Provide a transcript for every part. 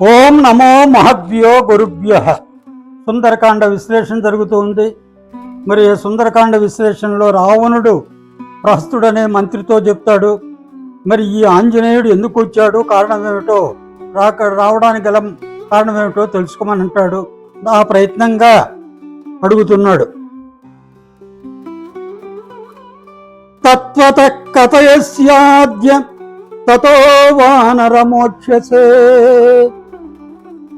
ఓం నమో మహద్వ్యో గురుభ్య. సుందరకాండ విశ్లేషణ జరుగుతుంది. మరి సుందరకాండ విశ్లేషణలో రావణుడు ప్రహస్తుడనే మంత్రితో చెప్తాడు. మరి ఈ ఆంజనేయుడు ఎందుకు వచ్చాడు? కారణం ఏమిటో రాక రావడానికి గల కారణం ఏమిటో తెలుసుకోమని అంటాడు. ఆ ప్రయత్నంగా అడుగుతున్నాడు. తత్వత కథయస్యాద్య తతో వానరమోక్షసే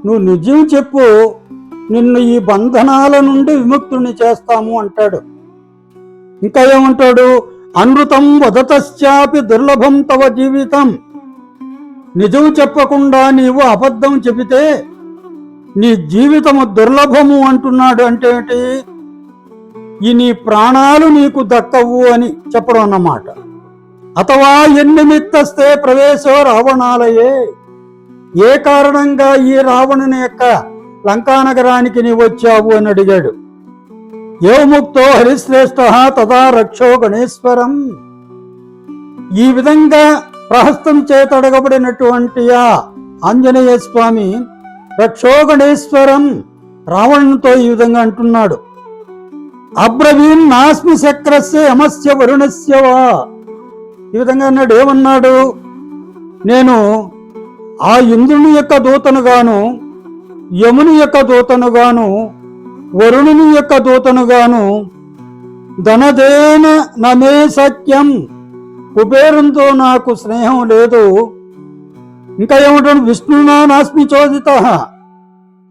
నువ్వు నిజం చెప్పు నిన్ను ఈ బంధనాల నుండి విముక్తుని చేస్తాము అంటాడు. ఇంకా ఏమంటాడు? అనృతం వదతశ్చాపి దుర్లభం తవ జీవితం. నిజం చెప్పకుండా నీవు అబద్ధం చెబితే నీ జీవితము దుర్లభము అంటున్నాడు అంటే ఏంటి? ఈ నీ ప్రాణాలు నీకు దక్కవు అని చెప్పడం అన్నమాట. అథవా ఎన్నిమిత్తస్తే ప్రవేశో రావణాలయే. ఏ కారణంగా ఈ రావణుని యొక్క లంకానగరానికి నీ వచ్చావు అని అడిగాడు. ఏముక్తో హరిశ్రేష్ఠ తదా రక్షో గణేశ్వరం. ఈ విధంగా ప్రహస్తం చేతడగబడినటువంటి ఆ ఆంజనేయ స్వామి రక్షో గణేశ్వరం రావణునితో ఈ విధంగా అంటున్నాడు. అబ్రవీన్ నాస్మి చక్రస్య యమస్య వరుణస్య వా. ఈ విధంగా అన్నాడు. ఏమన్నాడు? నేను ఆ ఇంద్రుని యొక్క దూతనుగాను యముని యొక్క దూతను గాను వరుణుని యొక్క దూతనుగాను ధనదేన నమే సత్యం కుబేరంతో నాకు స్నేహం లేదు. ఇంకా ఏమంటాడు? విష్ణునా నాస్మి చోదిత.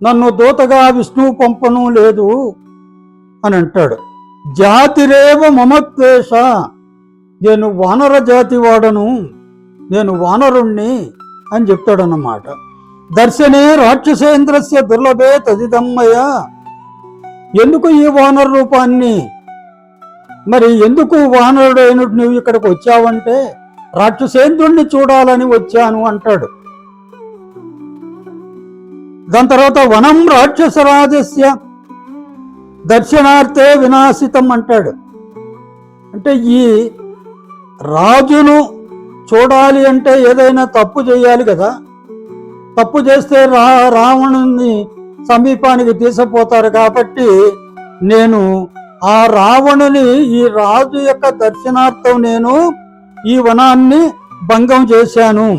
నన్ను దూతగా విష్ణువు పంపను లేదు అని అంటాడు. జాతిరేవ మమత్వేష నేను వానర జాతి వాడను నేను వానరుణ్ణి. అని చెప్తాడన్నమాట. దర్శనే రాక్షసేంద్రస్య దుర్లభే తదిదమ్మయ్య ఎందుకు ఈ వానర రూపాన్ని? మరి ఎందుకు వానరుడైన నువ్వు ఇక్కడికి వచ్చావంటే రాక్షసేంద్రుణ్ణి చూడాలని వచ్చాను అంటాడు. దాని తర్వాత వనం రాక్షసరాజస్య దర్శనార్థే వినాశితం అంటాడు. అంటే ఈ రాజును చూడాలి అంటే ఏదైనా తప్పు చేయాలి కదా. తప్పు చేస్తే రా రావణుని సమీపానికి తీసుకుపోతారు కాబట్టి నేను ఆ రావణుని ఈ రాజు యొక్క దర్శనార్థం నేను ఈ వనాన్ని భంగం చేశాను.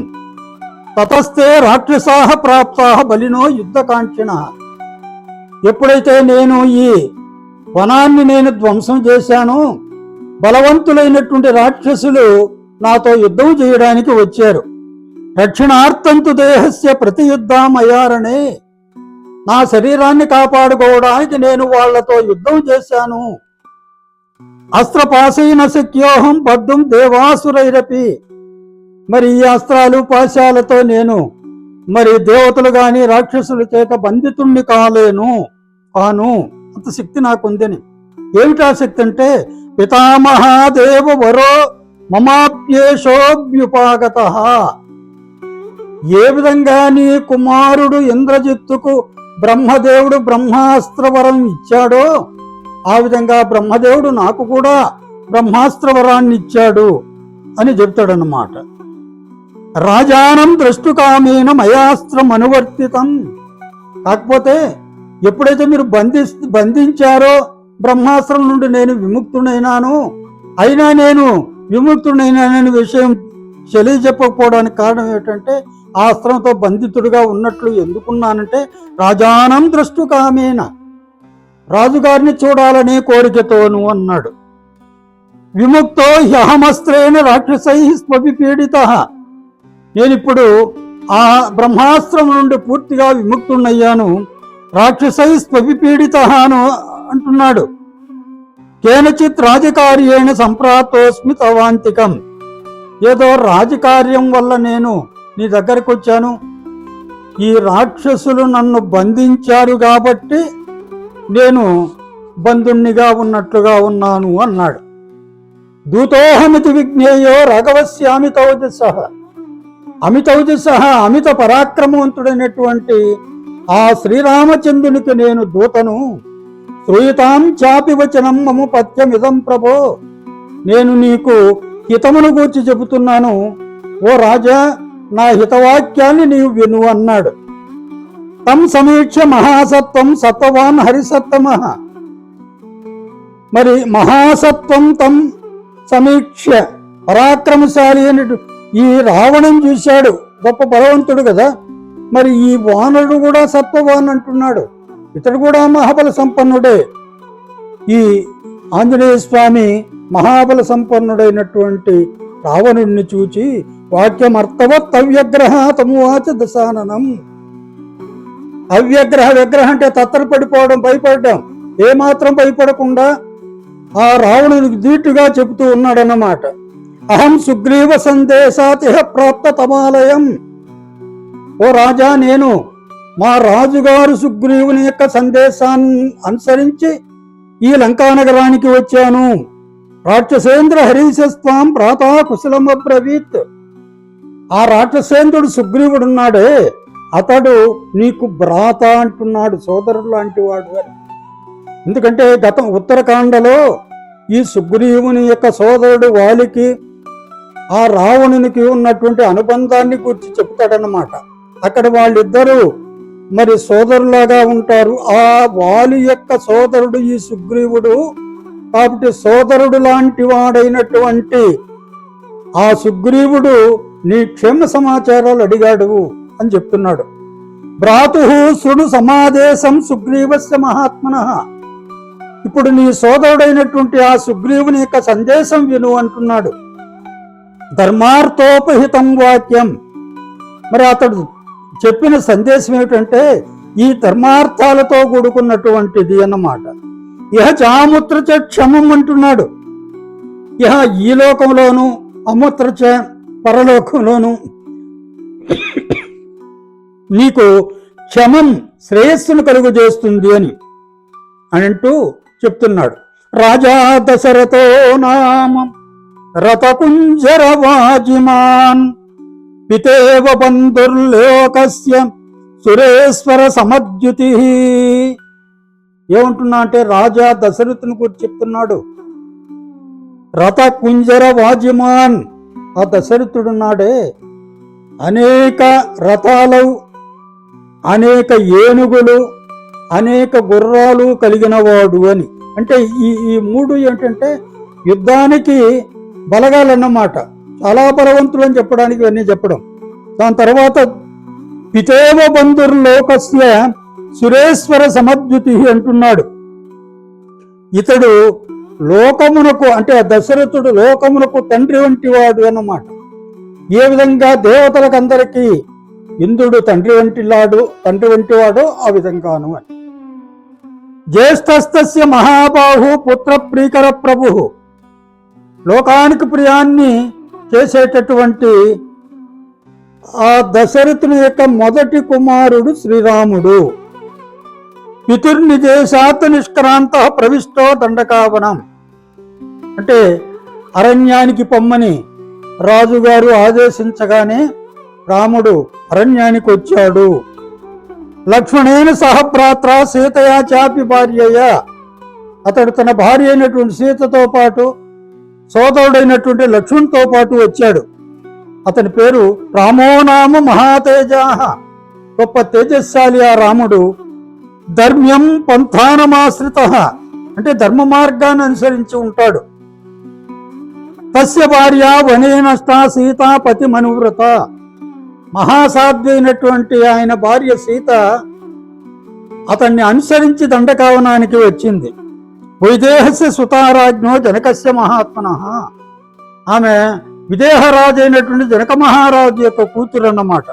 తతస్తే రాక్షసాహ ప్రాప్తాహ బలినో యుద్ధకాంక్షణ ఎప్పుడైతే నేను ఈ వనాన్ని నేను ధ్వంసం చేశాను బలవంతులైనటువంటి రాక్షసులు నాతో యుద్ధం చేయడానికి వచ్చారు. రక్షణార్థంతు దేహస్య ప్రతి యుద్ధమయ్యారనే నా శరీరాన్ని కాపాడుకోవడానికి నేను వాళ్ళతో యుద్ధం చేశాను. అస్త్రపాశైన శక్యోహం బద్ధం దేవాసురైరపి. మరి ఈ అస్త్రాలు పాశాలతో నేను మరి దేవతలు గాని రాక్షసుల చేత బంధితుణ్ణి కాలేను. కాను అంత శక్తి నాకుందని. ఏమిటా శక్తి అంటే పితామహాదేవ వరో మమాప్యేషోభ్యుపాగత ఏ విధంగా నీ కుమారుడు ఇంద్రజిత్తుకు బ్రహ్మదేవుడు బ్రహ్మాస్త్రవరం ఇచ్చాడో ఆ విధంగా బ్రహ్మదేవుడు నాకు కూడా బ్రహ్మాస్త్రవరాన్ని ఇచ్చాడు అని చెప్తాడన్నమాట. రాజానం ద్రష్టుకామేన మయాస్త్రం అనువర్తితం. కాకపోతే ఎప్పుడైతే మీరు బంధి బంధించారో బ్రహ్మాస్త్రం నుండి నేను విముక్తుడైనాను అయినా నేను విముక్తుడైనానని విషయం తెలియజెప్పకపోవడానికి కారణం ఏంటంటే ఆ అస్త్రంతో బంధితుడిగా ఉన్నట్లు ఎందుకున్నానంటే రాజానం ద్రష్టుకామేన. రాజుగారిని చూడాలనే కోరికతోను అన్నాడు. విముక్తో హ్యహమస్త్రేణ రాక్షసై స్వపి నేనిప్పుడు ఆ బ్రహ్మాస్త్రం నుండి పూర్తిగా విముక్తున్నయ్యాను రాక్షసై స్వభిపీడిత అను అంటున్నాడు. కేనచిత్ రాజకార్యేణ సంప్రాతోస్మి తవాంతికం ఏదో రాజకార్యం వల్ల నేను నీ దగ్గరకు వచ్చాను ఈ రాక్షసులు నన్ను బంధించారు కాబట్టి నేను బంధుణ్ణిగా ఉన్నట్లుగా ఉన్నాను అన్నాడు। దూతోహమితి విజ్ఞేయో రఘవస్యామితౌజస అమితౌజస అమిత పరాక్రమవంతుడైనటువంటి ఆ శ్రీరామచంద్రునికి నేను దూతను శ్రూయతాం చాపి వచనం మము పథ్యమిదం ప్రభో. నేను నీకు హితమును గూర్చి చెబుతున్నాను. ఓ రాజా నా హితవాక్యాన్ని నీవు విను అన్నాడు. తం సమీక్ష మహాసత్వం సత్వవాన్ హరిసత్తమ. మరి మహాసత్వం తం సమీక్ష పరాక్రమశాలి అని ఈ రావణం చూశాడు. గొప్ప బలవంతుడు కదా మరి ఈ వానరుడు కూడా సత్వవాన్ అంటున్నాడు. ఇతడు కూడా మహాబల సంపన్నుడే. ఈ ఆంజనేయ స్వామి మహాబల సంపన్నుడైనటువంటి రావణుడిని చూచి వాక్యం అర్థవత్ అవ్యగ్రహ తమువాచ దశాననం అవ్యగ్రహ విగ్రహం అంటే తత్తరపడిపోవడం భయపడడం ఏమాత్రం భయపడకుండా ఆ రావణునికి ధీటుగా చెబుతూ ఉన్నాడన్నమాట. అహం సుగ్రీవ సందేశాతిహ ప్రాప్త తమాలయం. ఓ రాజా నేను మా రాజుగారు సుగ్రీవుని యొక్క సందేశాన్ని అనుసరించి ఈ లంకానగరానికి వచ్చాను. రాక్షసేంద్ర హరీశస్వాం ప్రాతా కుశలమ బ్రవీత్. ఆ రాక్షసేంద్రుడు సుగ్రీవుడున్నాడే. అతడు నీకు భ్రాత అంటున్నాడు సోదరుడు లాంటి వాడు అని. ఎందుకంటే గతం ఉత్తరకాండలో ఈ సుగ్రీవుని యొక్క సోదరుడు వాలికి ఆ రావణునికి ఉన్నటువంటి అనుబంధాన్ని గురించి చెప్తాడనమాట అక్కడ వాళ్ళిద్దరూ మరి సోదరులాగా ఉంటారు. ఆ వాలి యొక్క సోదరుడు ఈ సుగ్రీవుడు. కాబట్టి సోదరుడు లాంటి వాడైనటువంటి ఆ సుగ్రీవుడు నీ క్షేమ సమాచారాలు అడిగాడు అని చెప్తున్నాడు. భ్రాతు శృణు సమాదేశం సుగ్రీవస్య మహాత్మన. ఇప్పుడు నీ సోదరుడైనటువంటి ఆ సుగ్రీవుని యొక్క సందేశం విను అంటున్నాడు. ధర్మార్థోపహితం వాక్యం. మరి అతడు చెప్పిన సందేశం ఏమిటంటే ఈ ధర్మార్థాలతో కూడుకున్నటువంటిది అన్నమాట. ఇహ చాముత్రచ క్షమం అంటున్నాడు. ఇహ ఈ లోకంలోను అముత్రచ పరలోకంలోను. నీకు క్షమం శ్రేయస్సును కలుగు చేస్తుంది అని అని అంటూ చెప్తున్నాడు. రాజా దశరథో నామం రథకుంజర వాజిమాన్. పితేవ బంధుర్లోకస్య సురేశ్వర సమద్యుతి. ఏమంటున్నా అంటే రాజా దశరథుని గురించి చెప్తున్నాడు. రథ కుంజర వాజ్యమాన్ ఆ దశరథుడున్నాడే అనేక రథాలు అనేక ఏనుగులు అనేక గుర్రాలు కలిగినవాడు అని. అంటే ఈ ఈ మూడు ఏంటంటే యుద్ధానికి బలగాలన్నమాట. చాలా బలవంతులు అని చెప్పడానికి ఇవన్నీ చెప్పడం. దాని తర్వాత పితేవ బంధుర్లోకస్య సురేశ్వర సమద్యుతి అంటున్నాడు. ఇతడు లోకమునకు అంటే దశరథుడు లోకమునకు తండ్రి వంటి వాడు అన్నమాట. ఏ విధంగా దేవతలకందరికీ ఇంద్రుడు తండ్రి వంటిలాడు తండ్రి వంటి వాడు ఆ విధంగాను అని. జ్యేష్ఠస్తస్య మహాబాహు పుత్ర ప్రీకర ప్రభు లోకానికి ప్రియాన్ని చేసేటటువంటి ఆ దశరథుని యొక్క మొదటి కుమారుడు శ్రీరాముడు. పితుర్నిదేశాత్ నిష్క్రాంత ప్రవిష్టో దండకావనం. అంటే అరణ్యానికి పొమ్మని రాజుగారు ఆదేశించగానే రాముడు అరణ్యానికి వచ్చాడు. లక్ష్మణేన సహభ్రాత్ర సీతయా చాపి భార్యయ. అతడు తన భార్య అయినటువంటి సీతతో పాటు సోదరుడైనటువంటి లక్ష్మణ్తో పాటు వచ్చాడు. అతని పేరు రామోనామ మహాతేజ గొప్ప తేజస్శాలి ఆ రాముడు. ధర్మ్యం పంథానమాశ్రిత. అంటే ధర్మ మార్గాన్ని అనుసరించి ఉంటాడు. తస్య భార్య వనే నష్ట సీతాపతి మనువ్రత. మహాసాధ్వి అయినటువంటి ఆయన భార్య సీత అతన్ని అనుసరించి దండకావనానికి వచ్చింది. వైదేహస్య సుతారాజ్ఞో జనకస్య మహాత్మన. ఆమె విదేహరాజు అయినటువంటి జనక మహారాజు యొక్క కూతురు అన్నమాట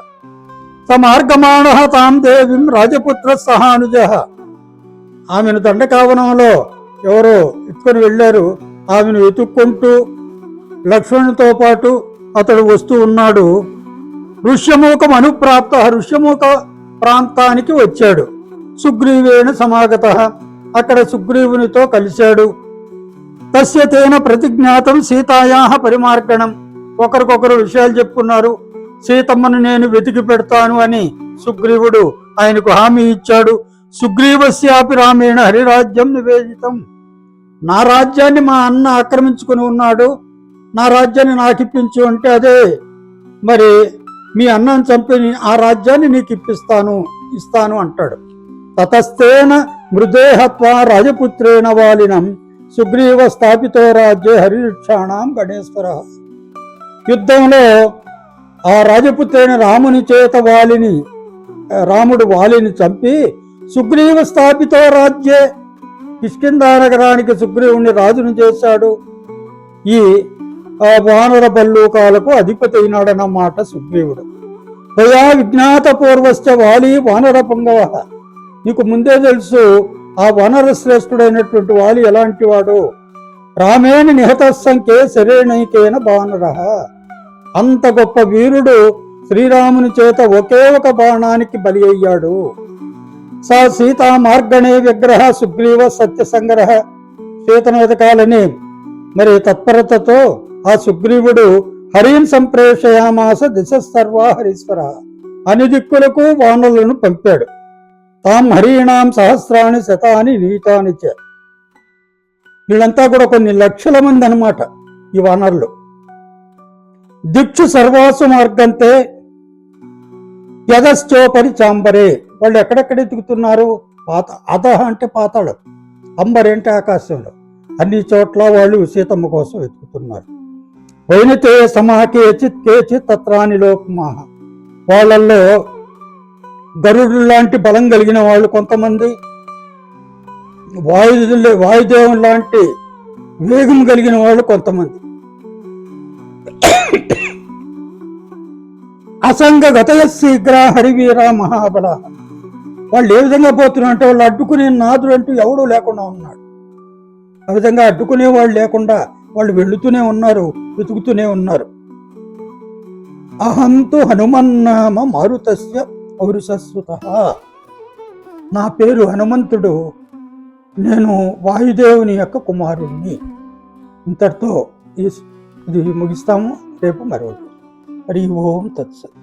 సమార్గమాణ తాం దేవిం రాజపుత్ర సహానుజ. ఆమెను దండకావనంలో ఎవరో ఎత్తుకొని వెళ్ళారు. ఆమెను వెతుక్కుంటూ లక్ష్మణునితో పాటు అతడు వస్తూ ఉన్నాడు. ఋష్యమూకం అనుప్రాప్త ఋష్యమూక ప్రాంతానికి వచ్చాడు. సుగ్రీవేణ సమాగత. అక్కడ సుగ్రీవునితో కలిశాడు. తస్య తేన ప్రతిజ్ఞాతం సీతాయా పరిమార్గణం. ఒకరికొకరు విషయాలు చెప్పుకున్నారు. సీతమ్మను నేను వెతికి పెడతాను అని సుగ్రీవుడు ఆయనకు హామీ ఇచ్చాడు. సుగ్రీవస్యాపి రామేణ హరిరాజ్యం నివేదితం. నా రాజ్యాన్ని మా అన్న ఆక్రమించుకుని ఉన్నాడు. నా రాజ్యాన్ని నాకు ఇప్పించు అంటే అదే. మరి మీ అన్నను చంపి ఆ రాజ్యాన్ని నీకు ఇప్పిస్తాను ఇస్తాను అంటాడు. తతస్థేన మృదేహత్వ రాజపుత్రేణ వాలినం సుగ్రీవ స్థాపితో రాజ్యే హరిక్షాణం గణేశ్వర. యుద్ధంలో ఆ రాజపుత్రైన రాముని చేత వాలిని రాముడు వాలిని చంపి సుగ్రీవ స్థాపితో రాజ్యే కిష్కిందా నగరానికి సుగ్రీవుని రాజును చేశాడు. ఈ వానర బల్లూకాలకు అధిపతి అయినాడన్నమాట సుగ్రీవుడు. తయా విజ్ఞాతపూర్వశ్చ వాలి వానర పుంగవ. నీకు ముందే తెలుసు ఆ వానర శ్రేష్ఠుడైనటువంటి వాడు ఎలాంటి వాడు? రామేణ నిహత శరీరైకేన బాణర. అంత గొప్ప వీరుడు శ్రీరాముని చేత ఒకే ఒక బాణానికి బలి అయ్యాడు. సా సీతా మార్గణే విగ్రహ సుగ్రీవ సత్య సంగ్రహ సీతను వెతకాలని మరి తత్పరతతో ఆ సుగ్రీవుడు హరిం సంప్రేషయామాస దిశ సర్వా హరీశ్వర అని దిక్కులకు వానలను పంపాడు. తాం హరీణాం సహస్రాన్ని శతాని నీటాని చ. వీళ్ళంతా కూడా కొన్ని లక్షల మంది అనమాట ఈ వానరులు. దిక్షు సర్వాసు మార్గంతే యదశ్చోపరి చాంబరే. వాళ్ళు ఎక్కడెక్కడ ఎతుకుతున్నారు పాత అధహ అంటే పాతాళం. అంబర్ అంటే ఆకాశంలో. అన్ని చోట్ల వాళ్ళు సీతమ్మ కోసం వెతుకుతున్నారు. వైనతే సమాకేచిత్ కేచిత్ తత్రాని లోకమాహ వాళ్ళల్లో గరుడు లాంటి బలం కలిగిన వాళ్ళు కొంతమంది వాయు వాయుదేవం లాంటి వేగం కలిగిన వాళ్ళు కొంతమంది. అసంగగతయ శీఘ్ర హరివీర మహాబల. వాళ్ళు ఏ విధంగా పోతున్నారు అంటే వాళ్ళు అడ్డుకునే నాదుడు అంటూ ఎవడూ లేకుండా ఉన్నాడు. ఆ విధంగా అడ్డుకునే వాళ్ళు లేకుండా వాళ్ళు వెళుతూనే ఉన్నారు వెతుకుతూనే ఉన్నారు. అహంతు హనుమన్నామ మారుతస్య పౌరుషస్సుత నా పేరు హనుమంతుడు. నేను వాయుదేవుని యొక్క కుమారుణ్ణి. ఇంతటితో ఇది ముగిస్తాము. రేపు మరో హరి ఓం తత్సత్.